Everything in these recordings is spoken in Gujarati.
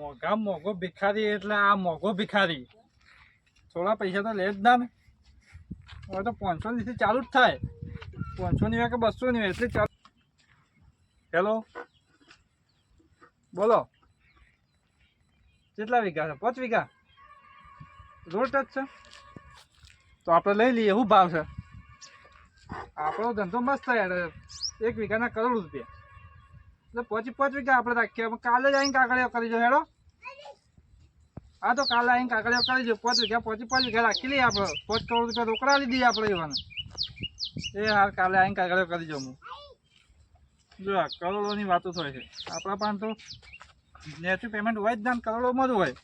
મોઘા મોઘો ભિખારી એટલે આ મોઘો ભિખારી. થોડા પૈસા તો લે જ ના ને. હવે તો પાંચસો નીથી ચાલુ જ થાય. પાંચસો ની કે બસો ની એટલે ચાલુ હેલો? બોલો. કેટલા વીઘા છે? પાંચ વીઘા? રોડ ટચ છે? તો આપણે લઈ લઈએ, શું ભાવ છે? આપણો ધંધો મસ્ત યાર. એક વીઘાના કરોડ રૂપિયા. એટલે પહોંચી પાંચ વીઘા આપણે રાખીએ. કાલે જ આવીને કાગળિયો કરી જો હેડો. હા તો કાલે આવીને કાગળિયો કરી જો પાંચ વીઘા પહોંચી પાંચ વીઘા રાખી લઈએ આપણે. પાંચ કરોડ રૂપિયા રોકડા લીધી આપણે એવાને. એ હાલ કાલે આવીને કાગળિયો કરી જો હું. જો આ કરોડોની વાતો થાય છે. આપણા પાસે તો નેચું પેમેન્ટ હોય જ ના કરોડોમાં જ હોય.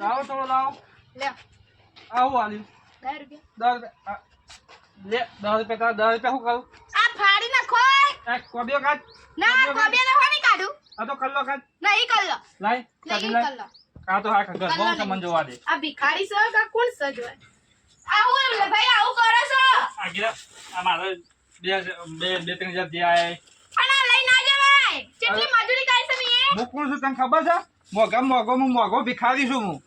લાવો થોડો લાવો. આવું આલ્યું દસ રૂપિયા. દસ રૂપિયા. લે દસ રૂપિયા તો દસ રૂપિયા શું કરું? આ ફાડી નાખો કોબીઓ કાઢ ના કોબીયા કોની કાઢું. આ તો કલ્લો કાઢ નહીં કલ્લો. લાય કાઢી લાય. આ તો હા ઘર બહુ કલ્લો જોવા દે. આ ભિખારી સર કા કોણ છો જોય આવું લે ભાઈ આવું કરો છો. આ ગિરા આ મારે બે બે બે ત્રણ હજાર દિયા અને આ લઈ ના જવાય. કેટલી મજૂરી કરી છે મે? હું કોણ છું તને ખબર છે? મોઘા મોઘો હું મોઘો ભિખારી છું હું.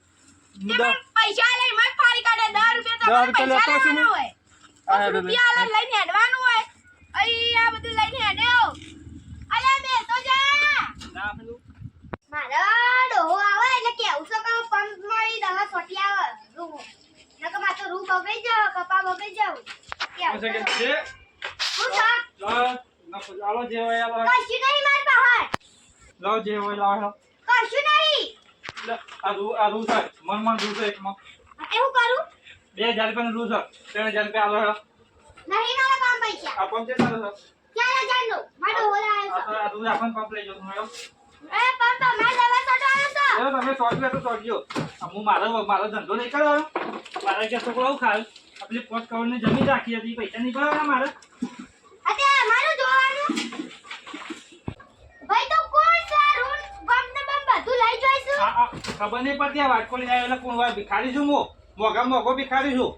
હું પૈસા લઈ મત ફાડી કાઢે દસ રૂપિયા તો પૈસા લેતો છું રૂપિયા લઈને હેડવાનું હોય. અહીં આ બધું લઈને હેડ્યો અલ્યા બે તો જા. મારા ડોહો આવે એટલે કેવું છે કે પંપ મારી દવા છોટી આવે. રૂ નકર માર રૂ બગડી જાવ કપા બગડી જાવ શું છે કે કેવું લાવ જે હોય આલો કશું નહીં માર બહાર લાવ જે હોય લાવ. કશું નહીં. આ રૂ આ રૂ છે. મન મન રૂ છે એકમાં. બે હજાર રૂપિયાનું રૂ છે. ત્રણ હજાર રૂપિયા આલો. નહીં મારા કામ પૈસા. આ પંપ કેટલા છે? ક્યારે જાણો મારો ડોહો આ તો આ રૂ આપણને પંપ લઈ જવું હેલો. છે એ પંપ તમારે દવા છોડવાનો છે? હવે તમે સોચવે તો સોચજો આ હું મારો મારો ધંધો નહીં કરવાનો. મારે કે છોકરો આવું ખાય. આપણી પોત કરોડની જમીન રાખી હતી પૈસા નહીં ભરવાના મારે. અત્યારે મારું જોવાનું. ભાઈ તો કોણ સારું બમ ને બમ બધું લઈ જઈશું? ખબર નહીં પડતી આ વાટકો લઈને આવેલા કોણ વાર ભિખારી છું હું? મોઘા મોગો ભિખારી છું.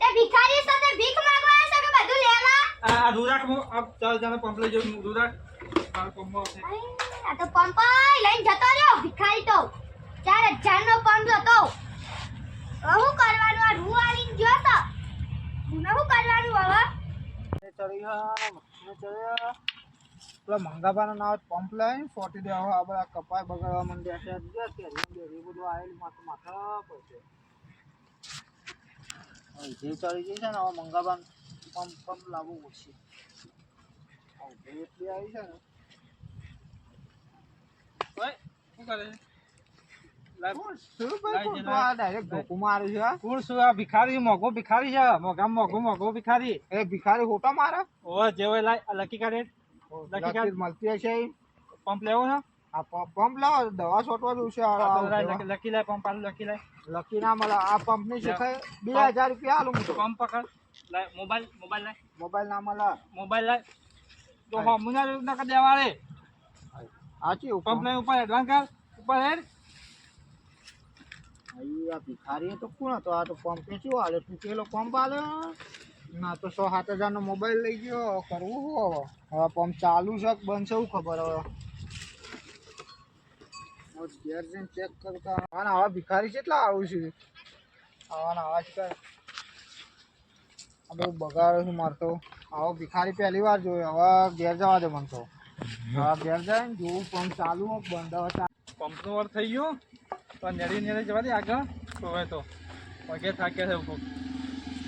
તે ભિખારી સાથે ભીખ માંગવા આવ્યો કે બધું લેવા? આ આ રૂરાક હું આ ચાલ જાને પંપ લઈ જાઉં રૂરાક પંપ પંપમાં છે. આ તો પંપ લઈને જતો રહ્યો ભિખારી તો. ચાર હજાર નો પંપ હતો. શું કરવાનું? આ રૂ આવીને ગયો તો. રૂને શું કરવાનું હવે? પેલા મંગાબાના નામ પંપ લઈને ફોટી દેવા. આપણે આ કપાય બગાડવા માંડ્યા છે. બધું આવેલું માથે માથા પડશે જે ચડી ગઈ છે ને હવે મંગાબાન પંપ પંપ લાવવું પડશે. એટલી આવી છે ને. શું કરે છે? ભિખારી મોઘો ભિખારી છે? મોઘા મોઘો મોઘો ભિખારી. એ ભિખારી હોટા મારે? લકી કાઢે. લકી કાઢ. મળતી હશે. પંપ લેવો છે? આ પંપ લાવો દવા છોટવા દઉં છે તો. લકી- લાય પંપ આલું લકી લાય. લકી ના મળે. આ પંપની બે હજાર રૂપિયા આલું હું તો. પંપ પકડ. મોબાઈલ મોબાઈલ લાય. મોબાઈલ ના મળે. મોબાઈલ લાય. તો હમુના ના કરી દેવાડે સાચી પંપ લઈને ઉપર એડવાન્સ કર. ઉપર હેડ. અહીં આ ભિખારી તો કોણ હતો? આ તો પંપ ને શું હાલે? તૂટેલો પંપ હાલે ના તો સો સાત હજાર નો મોબાઈલ લઈ ગયો. કરવું હવે પંપ ચાલુ છે બનશે બંધ છે ખબર હવે? ઘેર જઈને ચેક કરતા આના આવા ભિખારી કેટલા આવું છે? આવાના આવા છે આ બધું બગાડે છે મારતો આવો ભિખારી પહેલી વાર જોયો. હવે ઘેર જવા દે મને તો. હવે ઘેર જાય ને જોવું પંપ ચાલુ બંધ પંપનો વાર થઈ ગયો. પણ નેડી નેડી જવા દે આગળ. તો હવે તો. પગે થાક્યા છે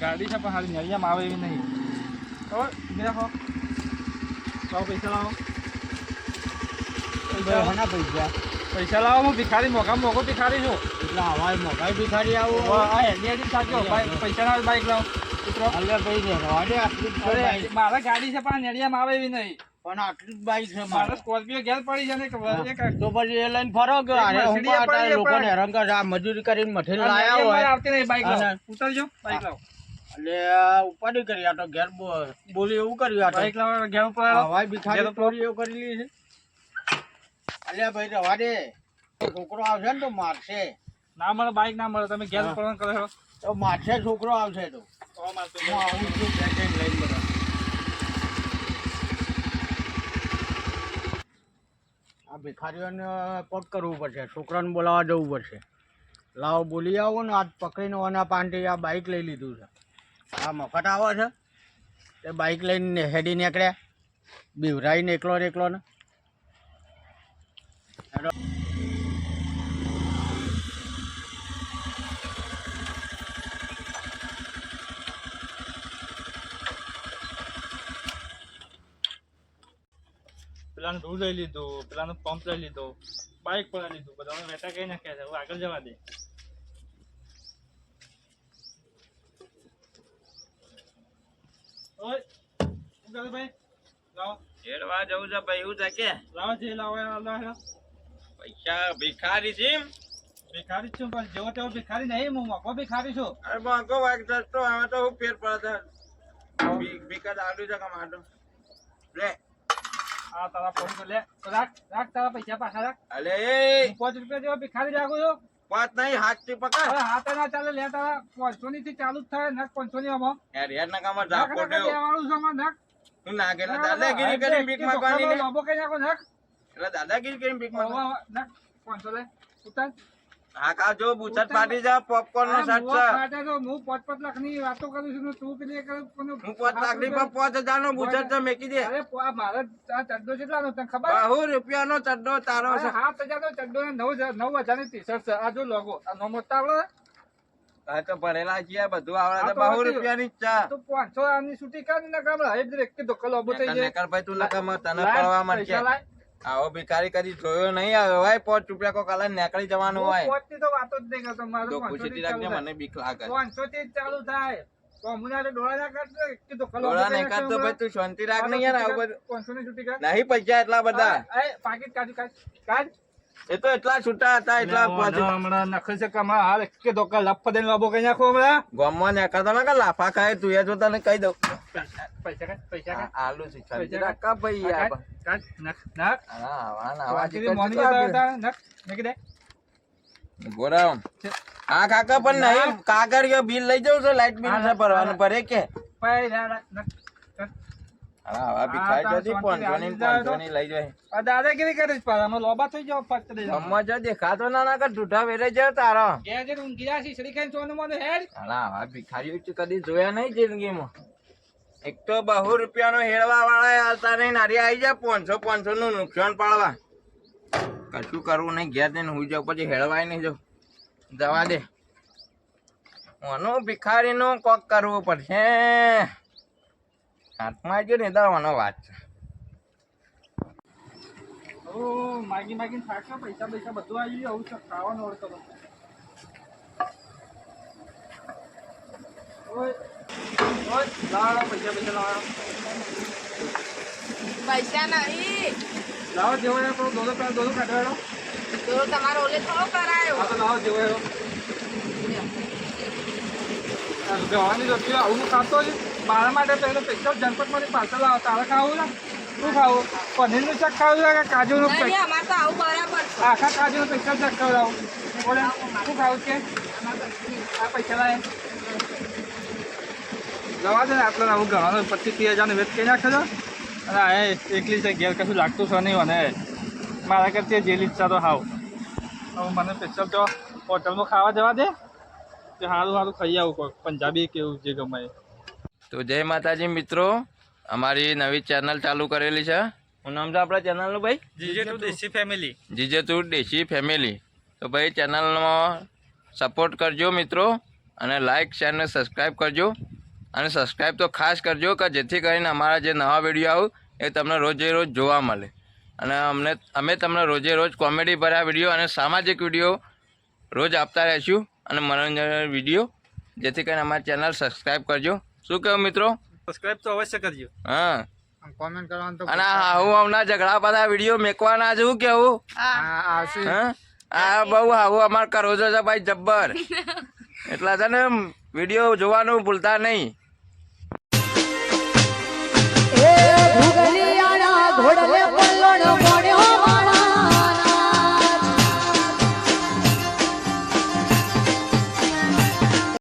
ગાડી છે પણ હારી નેડિયામાં આવે એવી નહીં. ખબર? ઊભી રાખો લાવો પૈસા લાવો. પૈસા. પૈસા પૈસા લાવો હું ભિખારી મોઘા મોઘો ભિખારી છું. એટલે હવા મોબાઈલ ભિખારી આવું. આ હેડી હેડી પૈસા ના બાઈક લાવો. મારા ગાડી છે પણ નેડિયામાં આવે એવી નહીં. પણ આટલી બાઈક છે મારે. સ્કોર્પિયો ગેસ પડી છે ને તો પછી એ લઈને ફરો કે અરે હું પાટા લોકોને હેરાન કરે આ મજૂરી કરીને મઠે લાયા હોય. આવતી નહીં બાઈક લાવો. ઉતરજો બાઈક લાવ. એટલે ઉપાડી કરી આ તો ઘેર બોલી એવું કર્યું આ બાઈક લાવો ઘેર ઉપર. હવાઈ. ચોરી એવું કરી લીધી છે. અલ્યા ભાઈ રવા દે. છોકરો આવશે ને તો મારશે. ના મળે બાઈક ના મળે. તમે ગેસ પ્રવણ કરો તો મારશે છોકરો આવશે તો. હું આવું છું લઈને બધા. આ ભિખારીઓને પગ કરવું પડશે. છોકરાને બોલાવવા જવું પડશે. લાવ બોલી આવો ને આજ પકડીને ઓના પાંટી આ બાઇક લઈ લીધું છે. આ મફત આવે છે. તે બાઈક લઈને હેડી નીકળ્યા. બીવરાઈને એકલો ને ને. પેલાનું દૂધ લઈ લીધું પેલાનું પંપ લઈ લીધો બાઇક પર લીધું બધાને વેટા કઈ નાખ્યા છે હવે આગળ જવા દે. ઓય ભાઈ લાવો. જેડવા જવું છે ભાઈ એવું છે કે? લાવો જે લાવો લાવો. પૈસા ભિખારી છે ભિખારી છું પણ જેવો તેવો ભિખારી નહીં હું મોકો ભિખારી છું. અરે મોંઘો વાગ દસ્તો આવે તો હું ફેર પડે છે ભી- ભીખા દાડું છે કમાડો લે. આ તારા ફોન તો લે. રાખ રાખ તારા પૈસા પાછા રાખ. અલે. પાંચ રૂપિયા જેવો ભિખારી રાખું છું. પાંચ નહીં હાથથી પકડ હાથે ના ચાલે લે તારા પાંચસો ની થી ચાલુ જ થાય નાખ પાંચસો ની આમાં યાર યાર ના કામ દેવો દેવાનું છે આમાં નક તું નાગેલા દાદાગીરી કરીને ભીખ માંગવાની ને લોબો કઈ નાખો નક એટલે દાદાગીરી કરીને ભીખ માંગો. હવે પાંચસો લે. ઉતાર. જો જા પોપકોર્ન નો આ છે. હું પાંચ પાંચ લાખની વાતો કરું છું તું પેલી એક હું પાંચ લાખની પણ પાંચ નો બુચટ છે મેકી દે. અરે પો- મારે આ ચડ્ડો કેટલાનો તને ખબર? બહુ રૂપિયા નો ચડ્ડો તારો છે. સાત હજાર નો ચડ્ડો ને નવ હજાર નવ હજારની ટી શર્ટ છે. આ જો લોગો આ નો મોટા આવડે? હા તો ભરેલા છીએ બધું આવડે છે તો બહુ રૂપિયા ની ચા તો પાંચસો આની છૂટી કાઢ ને કામ એક દર એક ધોકો લોબો થઈ જાય. નેકર ભાઈ તું નકર તને પડવા માંડશે. આવો ભિખારી કદી જોયો નહીં આવે. ભાઈ પાંચ રૂપિયા કો કાલે નીકળી જવાનું હોય. પાંચની તો વાતો જ નહીં કરતો મારે તો થી રાખજે મને બીક લાગે. પાંચસો થી ચાલુ થાય. કરી શાંતિ રાખ નહીં યાર આવું બધું. ની છૂટી કાઢ. નહીં પૈસા એટલા બધા. પાકીટ કાઢ. કાઢ. એ તો એટલા છૂટા હતા એટલા હમણાં નખે છે કે હાલ એક કે ધોકા લાફા દઈને લાભો કઈ નાખો હમણાં. ગામમાં ના કે લાફા ખાય તું એ જોતા ને કહી દઉં. પૈસા પૈસા આલુ છે પૈસા ભાઈ નખ, નખ. હા ના નખ, દે. ગોરામ હા કાકા પણ નહીં કાગળ કે બિલ લઈ જવું છે લાઈટ બિલ ભરવાનું ભરે કે. હા ભિખારી જતી શાંતિ પાંચસો ની આવી જાય તો. પાંચસો ની લઈ જાય દાદાગીરી કરીશ પાછા, આમાં લોબા થઈ જાઓ ફટ દઈ જાઓ. ગામમાં જો દેખાતો ના ના કર ઢૂઢા વેરે જાય તારો. ઘેર જઈને ઊંઘી જાય, શીશડી ખાઈને સોનું મોનું હેડ. અલા આવા ભિખારીઓ કદી જોયા નહીં જિંદગીમાં. એક તો બહુ રૂપિયાનો હેળવા વાળા આવતા નહીં નારી આવી જાય પાંચસો પાંચસો નું નુકસાન પાડવા. કશું કરવું નહીં ઘેર જઈને હું જાઉં પછી હેળવાય નહીં જાઉં જવા દે. ભિખારી ભિખારીનું કોક કરવું પડશે. હાથમાં જો ને દવાનો વાત છે ઓ, માગી માગીને થાક્યો, પૈસા પૈસા બધું આવી ગયું, આવું છે, ખાવાનું ઓળખો તો. ઓય, ઓય, લાવો, લાવો, પૈસા પૈસા લાવો. પૈસા નહીં લાવો, જેવો આપણો દોરો પેલા દોરો કાઢવાડો. તો તમારો ઓલે થોડો કરાયો આ તો લાવો, જેવો એવો. આ ગવાની આવું ખાતો જ મારા માટે પહેલો સ્પેશિયલ જનપતમાંથી પાર્સલ લાવો. તારે ખાવું ને શું ખાવું? પનીરનું શાક ખાવું કે કાજુનું તો આવું આખા કાજુનું સ્પેશિયલ શાક ખવડાવું બોલે શું ખાવું છે? આ પૈસા લાય. જવા દે ને આટલો આવું ગવાનો પચીસ ત્રીસ હજારનો વેચ કરી નાખે છે. અને એ એકલી છે ઘેર કશું લાગતું છે નહીં મને મારા કરતી જેલી ઈચ્છા તો હાવ. હવે મને સ્પેશિયલ તો હોટલમાં ખાવા જવા દે. તે સારું સારું ખાઈ આવું પંજાબી કેવું જે ગમે. તો જય માતાજી મિત્રો. અમારી નવી ચેનલ ચાલુ કરેલી છે. હું નામ છે આપણા ચેનલનું ભાઈ? GJ two desi family GJ two desi family તો ભાઈ ચેનલમાં સપોર્ટ કરજો મિત્રો અને લાઇક શેર અને સબસ્ક્રાઈબ કરજો. અને સબસ્ક્રાઈબ તો ખાસ કરજો કે જેથી કરીને અમારા જે નવા વીડિયો આવું એ તમને રોજે રોજ જોવા મળે. અને અમને અમે તમને રોજે રોજ કોમેડી ભર્યા વીડિયો અને સામાજિક વીડિયો રોજ આપતા રહીશું. અને મનોરંજન વીડિયો જેથી કરીને અમારી ચેનલ સબસ્ક્રાઈબ કરજો. શું કેવું મિત્રો? સબસ્ક્રાઇબ તો અવશ્ય કરજો. હા. કોમેન્ટ કરવાનું તો અને આવું હમણાં ઝઘડા બધા વીડિયો મેકવાના છે કેવું આ આ બહુ આવું અમારે કરો છો છે ભાઈ જબ્બર. એટલા છે ને વીડિયો જોવાનું ભૂલતા નહીં.